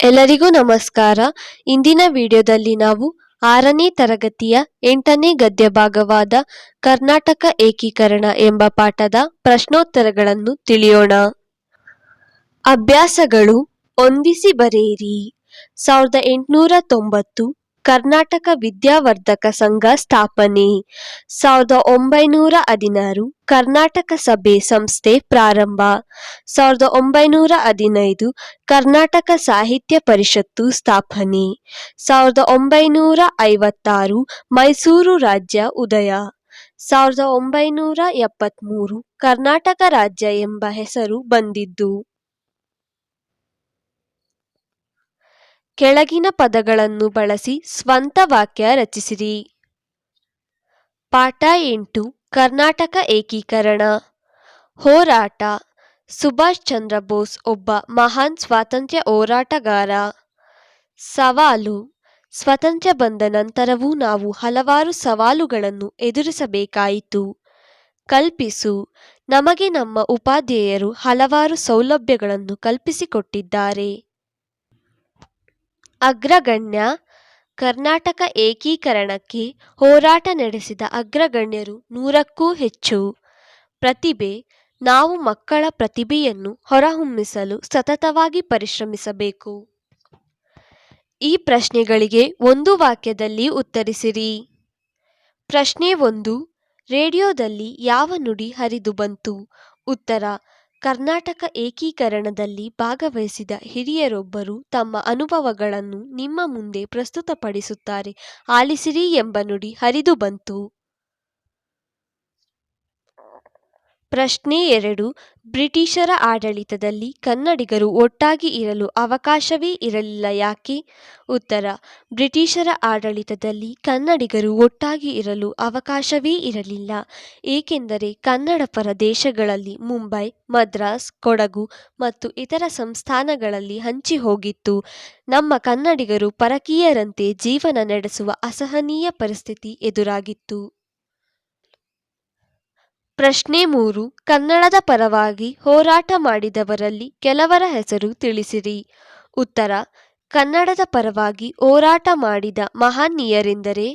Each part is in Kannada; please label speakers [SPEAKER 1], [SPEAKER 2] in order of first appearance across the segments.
[SPEAKER 1] ಎಲ್ಲರಿಗೂ ನಮಸ್ಕಾರ. ಇಂದಿನ ವಿಡಿಯೋದಲ್ಲಿ ನಾವು ಆರನೇ ತರಗತಿಯ ಎಂಟನೇ ಗದ್ಯ ಭಾಗವಾದ ಕರ್ನಾಟಕ ಏಕೀಕರಣ ಎಂಬ ಪಾಠದ ಪ್ರಶ್ನೋತ್ತರಗಳನ್ನು ತಿಳಿಯೋಣ. ಅಭ್ಯಾಸಗಳು, ಹೊಂದಿಸಿ ಬರೆಯಿರಿ. ಸಾವಿರದ ಎಂಟುನೂರ ತೊಂಬತ್ತು ಕರ್ನಾಟಕ ವಿದ್ಯಾವರ್ಧಕ ಸಂಘ ಸ್ಥಾಪನೆ. ಸಾವಿರದ ಒಂಬೈನೂರ ಹದಿನಾರು ಕರ್ನಾಟಕ ಸಭೆ ಸಂಸ್ಥೆ ಪ್ರಾರಂಭ. ಸಾವಿರದ ಒಂಬೈನೂರ ಹದಿನೈದು ಕರ್ನಾಟಕ ಸಾಹಿತ್ಯ ಪರಿಷತ್ತು ಸ್ಥಾಪನೆ. ಸಾವಿರದ ಒಂಬೈನೂರ ಐವತ್ತಾರು ಮೈಸೂರು ರಾಜ್ಯ ಉದಯ. ಸಾವಿರದ ಒಂಬೈನೂರ ಎಪ್ಪತ್ತ್ಮೂರು ಕರ್ನಾಟಕ ರಾಜ್ಯ ಎಂಬ ಹೆಸರು ಬಂದಿದ್ದು. ಕೆಳಗಿನ ಪದಗಳನ್ನು ಬಳಸಿ ಸ್ವಂತ ವಾಕ್ಯ ರಚಿಸಿರಿ. ಪಾಠ ಎಂಟು, ಕರ್ನಾಟಕ ಏಕೀಕರಣ. ಹೋರಾಟ. ಸುಭಾಷ್ ಚಂದ್ರ ಬೋಸ್ ಒಬ್ಬ ಮಹಾನ್ ಸ್ವಾತಂತ್ರ್ಯ ಹೋರಾಟಗಾರ. ಸವಾಲು. ಸ್ವಾತಂತ್ರ್ಯ ಬಂದ ನಂತರವೂ ನಾವು ಹಲವಾರು ಸವಾಲುಗಳನ್ನು ಎದುರಿಸಬೇಕಾಯಿತು. ಕಲ್ಪಿಸು. ನಮಗೆ ನಮ್ಮ ಉಪಾಧ್ಯಾಯರು ಹಲವಾರು ಸೌಲಭ್ಯಗಳನ್ನು ಕಲ್ಪಿಸಿಕೊಟ್ಟಿದ್ದಾರೆ. ಅಗ್ರಗಣ್ಯ ಕರ್ನಾಟಕ ಏಕೀಕರಣಕ್ಕೆ ಹೋರಾಟ ನಡೆಸಿದ ಅಗ್ರಗಣ್ಯರು ನೂರಕ್ಕೂ ಹೆಚ್ಚು. ಪ್ರತಿಭೆ, ನಾವು ಮಕ್ಕಳ ಪ್ರತಿಭೆಯನ್ನು ಹೊರಹೊಮ್ಮಿಸಲು ಸತತವಾಗಿ ಪರಿಶ್ರಮಿಸಬೇಕು. ಈ ಪ್ರಶ್ನೆಗಳಿಗೆ ಒಂದು ವಾಕ್ಯದಲ್ಲಿ ಉತ್ತರಿಸಿರಿ. ಪ್ರಶ್ನೆ ಒಂದು, ರೇಡಿಯೋದಲ್ಲಿ ಯಾವ ನುಡಿ ಹರಿದು ಬಂತು? ಉತ್ತರ ಕರ್ನಾಟಕ ಏಕೀಕರಣದಲ್ಲಿ ಭಾಗವಹಿಸಿದ ಹಿರಿಯರೊಬ್ಬರು ತಮ್ಮ ಅನುಭವಗಳನ್ನು ನಿಮ್ಮ ಮುಂದೆ ಪ್ರಸ್ತುತಪಡಿಸುತ್ತಾರೆ. ಆಲಿಸಿರಿ ಎಂಬ ನುಡಿ ಹರಿದು ಬಂತು. ಪ್ರಶ್ನೆ ಎರಡು, ಬ್ರಿಟಿಷರ ಆಡಳಿತದಲ್ಲಿ ಕನ್ನಡಿಗರು ಒಟ್ಟಾಗಿ ಇರಲು ಅವಕಾಶವೇ ಇರಲಿಲ್ಲ ಯಾಕೆ? ಉತ್ತರ, ಬ್ರಿಟಿಷರ ಆಡಳಿತದಲ್ಲಿ ಕನ್ನಡಿಗರು ಒಟ್ಟಾಗಿ ಇರಲು ಅವಕಾಶವೇ ಇರಲಿಲ್ಲ, ಏಕೆಂದರೆ ಕನ್ನಡ ಪರ ದೇಶಗಳಲ್ಲಿ ಮುಂಬೈ, ಮದ್ರಾಸ್, ಕೊಡಗು ಮತ್ತು ಇತರ ಸಂಸ್ಥಾನಗಳಲ್ಲಿ ಹಂಚಿಹೋಗಿತ್ತು ನಮ್ಮ ಕನ್ನಡಿಗರು ಪರಕೀಯರಂತೆ ಜೀವನ ನಡೆಸುವ ಅಸಹನೀಯ ಪರಿಸ್ಥಿತಿ ಎದುರಾಗಿತ್ತು. ಪ್ರಶ್ನೆ ಮೂರು, ಕನ್ನಡದ ಪರವಾಗಿ ಹೋರಾಟ ಮಾಡಿದವರಲ್ಲಿ ಕೆಲವರ ಹೆಸರು ತಿಳಿಸಿರಿ. ಉತ್ತರ, ಕನ್ನಡದ ಪರವಾಗಿ ಹೋರಾಟ ಮಾಡಿದ ಮಹನೀಯರೆಂದರೆ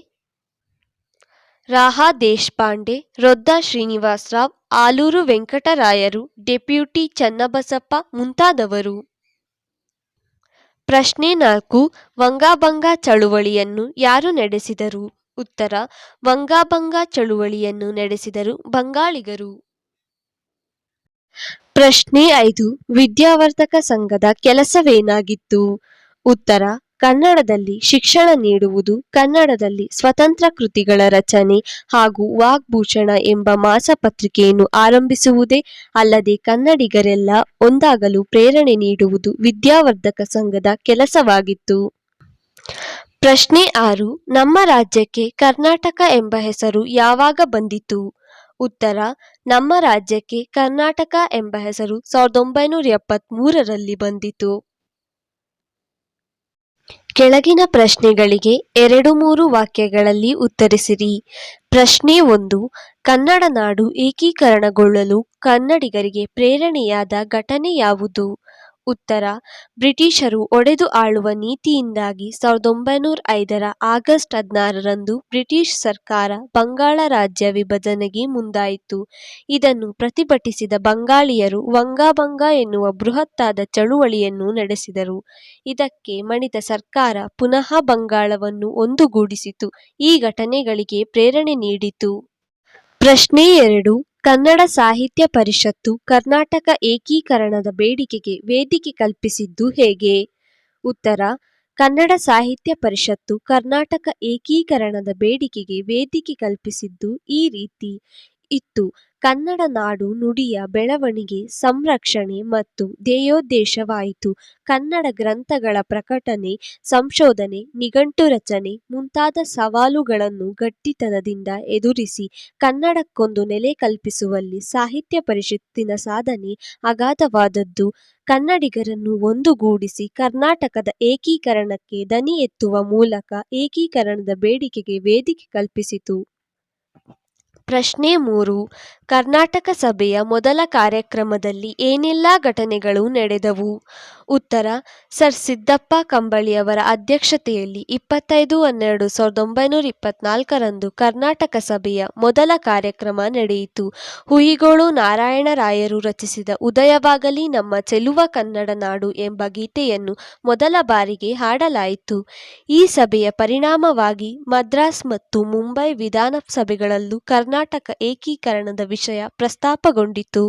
[SPEAKER 1] ರಾಹ ದೇಶಪಾಂಡೆ ರೊದ್ದ ಶ್ರೀನಿವಾಸರಾವ್, ಆಲೂರು ವೆಂಕಟರಾಯರು, ಡೆಪ್ಯೂಟಿ ಚನ್ನಬಸಪ್ಪ ಮುಂತಾದವರು. ಪ್ರಶ್ನೆ ನಾಲ್ಕು, ವಂಗಾಭಂಗ ಚಳುವಳಿಯನ್ನು ಯಾರು ನಡೆಸಿದರು? ಉತ್ತರ ವಂಗಾಭಂಗ ಚಳುವಳಿಯನ್ನು ನಡೆಸಿದರು ಬಂಗಾಳಿಗರು. ಪ್ರಶ್ನೆ ಐದು, ವಿದ್ಯಾವರ್ಧಕ ಸಂಘದ ಕೆಲಸವೇನಾಗಿತ್ತು? ಉತ್ತರ, ಕನ್ನಡದಲ್ಲಿ ಶಿಕ್ಷಣ ನೀಡುವುದು, ಕನ್ನಡದಲ್ಲಿ ಸ್ವತಂತ್ರ ಕೃತಿಗಳ ರಚನೆ ಹಾಗೂ ವಾಗ್ಭೂಷಣ ಎಂಬ ಮಾಸಪತ್ರಿಕೆಯನ್ನು ಆರಂಭಿಸುವುದೇ ಅಲ್ಲದೆ ಕನ್ನಡಿಗರೆಲ್ಲ ಒಂದಾಗಲು ಪ್ರೇರಣೆ ನೀಡುವುದು ವಿದ್ಯಾವರ್ಧಕ ಸಂಘದ ಕೆಲಸವಾಗಿತ್ತು. ಪ್ರಶ್ನೆ ಆರು, ನಮ್ಮ ರಾಜ್ಯಕ್ಕೆ ಕರ್ನಾಟಕ ಎಂಬ ಹೆಸರು ಯಾವಾಗ ಬಂದಿತು? ಉತ್ತರ, ನಮ್ಮ ರಾಜ್ಯಕ್ಕೆ ಕರ್ನಾಟಕ ಎಂಬ ಹೆಸರು ಸಾವಿರದ ಒಂಬೈನೂರ ಎಪ್ಪತ್ತ್ಮೂರರಲ್ಲಿ ಬಂದಿತು. ಕೆಳಗಿನ ಪ್ರಶ್ನೆಗಳಿಗೆ ಎರಡು ಮೂರು ವಾಕ್ಯಗಳಲ್ಲಿ ಉತ್ತರಿಸಿರಿ. ಪ್ರಶ್ನೆ ಒಂದು, ಕನ್ನಡ ನಾಡು ಏಕೀಕರಣಗೊಳ್ಳಲು ಕನ್ನಡಿಗರಿಗೆ ಪ್ರೇರಣೆಯಾದ ಘಟನೆ ಯಾವುದು? ಉತ್ತರ. ಬ್ರಿಟಿಷರು ಒಡೆದು ಆಳುವ ನೀತಿಯಿಂದಾಗಿ ಸಾವಿರದ ಒಂಬೈನೂರ ಐದರ ಆಗಸ್ಟ್ ಹದಿನಾರರಂದು ಬ್ರಿಟಿಷ್ ಸರ್ಕಾರ ಬಂಗಾಳ ರಾಜ್ಯ ವಿಭಜನೆಗೆ ಮುಂದಾಯಿತು. ಇದನ್ನು ಪ್ರತಿಭಟಿಸಿದ ಬಂಗಾಳಿಯರು ವಂಗಾಭಂಗ ಎನ್ನುವ ಬೃಹತ್ತಾದ ಚಳುವಳಿಯನ್ನು ನಡೆಸಿದರು. ಇದಕ್ಕೆ ಮಣಿದ ಸರ್ಕಾರ ಪುನಃ ಬಂಗಾಳವನ್ನು ಒಂದುಗೂಡಿಸಿತು. ಈ ಘಟನೆಗಳಿಗೆ ಪ್ರೇರಣೆ ನೀಡಿತು. ಪ್ರಶ್ನೆ ಎರಡು. ಕನ್ನಡ ಸಾಹಿತ್ಯ ಪರಿಷತ್ತು ಕರ್ನಾಟಕ ಏಕೀಕರಣದ ಬೇಡಿಕೆಗೆ ವೇದಿಕೆ ಕಲ್ಪಿಸಿದ್ದು ಹೇಗೆ? ಉತ್ತರ, ಕನ್ನಡ ಸಾಹಿತ್ಯ ಪರಿಷತ್ತು ಕರ್ನಾಟಕ ಏಕೀಕರಣದ ಬೇಡಿಕೆಗೆ ವೇದಿಕೆ ಕಲ್ಪಿಸಿದ್ದು ಈ ರೀತಿ. ಇತ್ತು. ಕನ್ನಡ ನಾಡು ನುಡಿಯ ಬೆಳವಣಿಗೆ, ಸಂರಕ್ಷಣೆ ಮತ್ತು ಧ್ಯೇಯೋದ್ದೇಶವಾಯಿತು ಕನ್ನಡ ಗ್ರಂಥಗಳ ಪ್ರಕಟಣೆ ಸಂಶೋಧನೆ, ನಿಘಂಟು ರಚನೆ ಮುಂತಾದ ಸವಾಲುಗಳನ್ನು ಗಟ್ಟಿತನದಿಂದ ಎದುರಿಸಿ ಕನ್ನಡಕ್ಕೊಂದು ನೆಲೆ ಕಲ್ಪಿಸುವಲ್ಲಿ ಸಾಹಿತ್ಯ ಪರಿಷತ್ತಿನ ಸಾಧನೆ ಅಗಾಧವಾದದ್ದು. ಕನ್ನಡಿಗರನ್ನು ಒಂದುಗೂಡಿಸಿ ಕರ್ನಾಟಕದ ಏಕೀಕರಣಕ್ಕೆ ದನಿ ಎತ್ತುವ ಮೂಲಕ ಏಕೀಕರಣದ ಬೇಡಿಕೆಗೆ ವೇದಿಕೆ ಕಲ್ಪಿಸಿತು. ಪ್ರಶ್ನೆ ಮೂರು. ಕರ್ನಾಟಕ ಸಭೆಯ ಮೊದಲ ಕಾರ್ಯಕ್ರಮದಲ್ಲಿ ಏನೆಲ್ಲ ಘಟನೆಗಳು ನಡೆದವು? ಉತ್ತರ, ಸರ್ ಸಿದ್ದಪ್ಪ ಕಂಬಳಿಯವರ ಅಧ್ಯಕ್ಷತೆಯಲ್ಲಿ ಇಪ್ಪತ್ತೈದು ಹನ್ನೆರಡು ಸಾವಿರದ ಒಂಬೈನೂರ ಇಪ್ಪತ್ನಾಲ್ಕರಂದು ಕರ್ನಾಟಕ ಸಭೆಯ ಮೊದಲ ಕಾರ್ಯಕ್ರಮ ನಡೆಯಿತು. ಹುಯಿಗೋಳು ನಾರಾಯಣರಾಯರು ರಚಿಸಿದ ಉದಯವಾಗಲಿ ನಮ್ಮ ಚೆಲುವ ಕನ್ನಡ ನಾಡು ಎಂಬ ಗೀತೆಯನ್ನು ಮೊದಲ ಬಾರಿಗೆ ಹಾಡಲಾಯಿತು. ಈ ಸಭೆಯ ಪರಿಣಾಮವಾಗಿ ಮದ್ರಾಸ್ ಮತ್ತು ಮುಂಬೈ ವಿಧಾನಸಭೆಗಳಲ್ಲೂ ಕರ್ನಾಟಕ ಏಕೀಕರಣದ ವಿಷಯ ಪ್ರಸ್ತಾಪಗೊಂಡಿತು.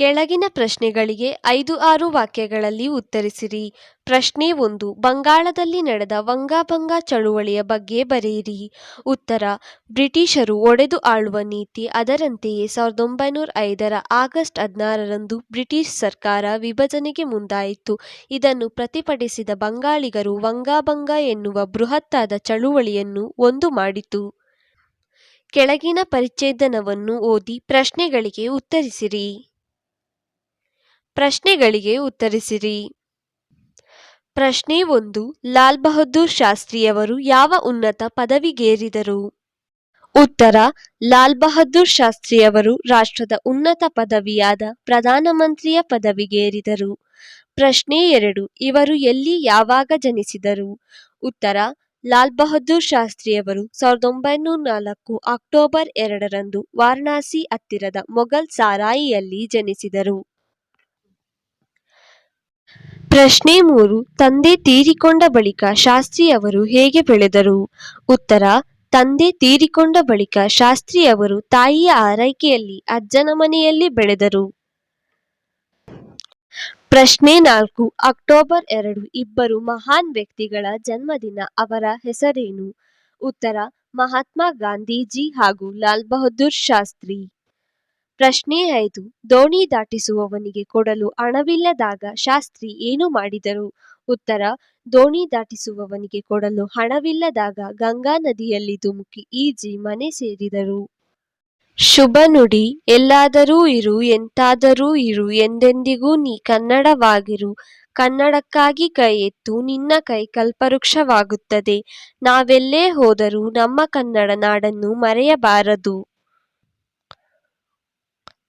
[SPEAKER 1] ಕೆಳಗಿನ ಪ್ರಶ್ನೆಗಳಿಗೆ ಐದು ಆರು ವಾಕ್ಯಗಳಲ್ಲಿ ಉತ್ತರಿಸಿರಿ. ಪ್ರಶ್ನೆ ಒಂದು, ಬಂಗಾಳದಲ್ಲಿ ನಡೆದ ವಂಗಾಭಂಗ ಚಳುವಳಿಯ ಬಗ್ಗೆ ಬರೆಯಿರಿ. ಉತ್ತರ, ಬ್ರಿಟಿಷರು ಒಡೆದು ಆಳುವ ನೀತಿ ಅದರಂತೆಯೇ ಸಾವಿರದ ಒಂಬೈನೂರ ಐದರ ಆಗಸ್ಟ್ ಹದಿನಾರರಂದು ಬ್ರಿಟಿಷ್ ಸರ್ಕಾರ ವಿಭಜನೆಗೆ ಮುಂದಾಯಿತು. ಇದನ್ನು ಪ್ರತಿಭಟಿಸಿದ ಬಂಗಾಳಿಗರು ವಂಗಾಭಂಗ ಎನ್ನುವ ಬೃಹತ್ತಾದ ಚಳುವಳಿಯನ್ನು ಒಂದು ಮಾಡಿತು. ಕೆಳಗಿನ ಪರಿಚ್ಛೇದನವನ್ನು ಓದಿ ಪ್ರಶ್ನೆಗಳಿಗೆ ಉತ್ತರಿಸಿರಿ. ಪ್ರಶ್ನೆಗಳಿಗೆ ಉತ್ತರಿಸಿರಿ. ಪ್ರಶ್ನೆ ಒಂದು, ಲಾಲ್ ಬಹದ್ದೂರ್ ಶಾಸ್ತ್ರಿಯವರು ಯಾವ ಉನ್ನತ ಪದವಿಗೇರಿದರು? ಉತ್ತರ, ಲಾಲ್ ಬಹದ್ದೂರ್ ಶಾಸ್ತ್ರಿಯವರು ರಾಷ್ಟ್ರದ ಉನ್ನತ ಪದವಿಯಾದ ಪ್ರಧಾನಮಂತ್ರಿಯ ಪದವಿಗೇರಿದರು. ಪ್ರಶ್ನೆ ಎರಡು, ಇವರು ಎಲ್ಲಿ ಯಾವಾಗ ಜನಿಸಿದರು? ಉತ್ತರ, ಲಾಲ್ ಬಹದ್ದೂರ್ ಶಾಸ್ತ್ರಿಯವರು ಸಾವಿರದ ಒಂಬೈನೂರ ನಾಲ್ಕು ಅಕ್ಟೋಬರ್ ಎರಡರಂದು ವಾರಣಾಸಿ ಹತ್ತಿರದ ಮೊಘಲ್ ಸಾರಾಯಿಯಲ್ಲಿ ಜನಿಸಿದರು. ಪ್ರಶ್ನೆ ಮೂರು, ತಂದೆ ತೀರಿಕೊಂಡ ಬಳಿಕ ಶಾಸ್ತ್ರಿಯವರು ಹೇಗೆ ಬೆಳೆದರು? ಉತ್ತರ, ತಂದೆ ತೀರಿಕೊಂಡ ಬಳಿಕ ಶಾಸ್ತ್ರಿಯವರು ತಾಯಿಯ ಆರೈಕೆಯಲ್ಲಿ, ಅಜ್ಜನ ಮನೆಯಲ್ಲಿ ಬೆಳೆದರು. ಪ್ರಶ್ನೆ ನಾಲ್ಕು, ಅಕ್ಟೋಬರ್ ಎರಡು, ಇಬ್ಬರು ಮಹಾನ್ ವ್ಯಕ್ತಿಗಳ ಜನ್ಮದಿನ ಅವರ ಹೆಸರೇನು? ಉತ್ತರ, ಮಹಾತ್ಮ ಗಾಂಧೀಜಿ ಹಾಗೂ ಲಾಲ್ ಬಹದ್ದೂರ್ ಶಾಸ್ತ್ರಿ. ಪ್ರಶ್ನೆ ಐದು. ದೋಣಿ ದಾಟಿಸುವವನಿಗೆ ಕೊಡಲು ಹಣವಿಲ್ಲದಾಗ ಶಾಸ್ತ್ರಿ ಏನು ಮಾಡಿದರು? ಉತ್ತರ, ದೋಣಿ ದಾಟಿಸುವವನಿಗೆ ಕೊಡಲು ಹಣವಿಲ್ಲದಾಗ ಗಂಗಾ ನದಿಯಲ್ಲಿ ಧುಮುಕಿ ಈಜಿ ಮನೆ ಸೇರಿದರು. ಶುಭ ನುಡಿ, ಎಲ್ಲಾದರೂ ಇರು, ಎಂತಾದರೂ ಇರು, ಎಂದೆಂದಿಗೂ ನೀ ಕನ್ನಡವಾಗಿರು. ಕನ್ನಡಕ್ಕಾಗಿ ಕೈ ಎತ್ತು, ನಿನ್ನ ಕೈ ಕಲ್ಪವೃಕ್ಷವಾಗುತ್ತದೆ. ನಾವೆಲ್ಲೇ ಹೋದರೂ ನಮ್ಮ ಕನ್ನಡ ನಾಡನ್ನು ಮರೆಯಬಾರದು.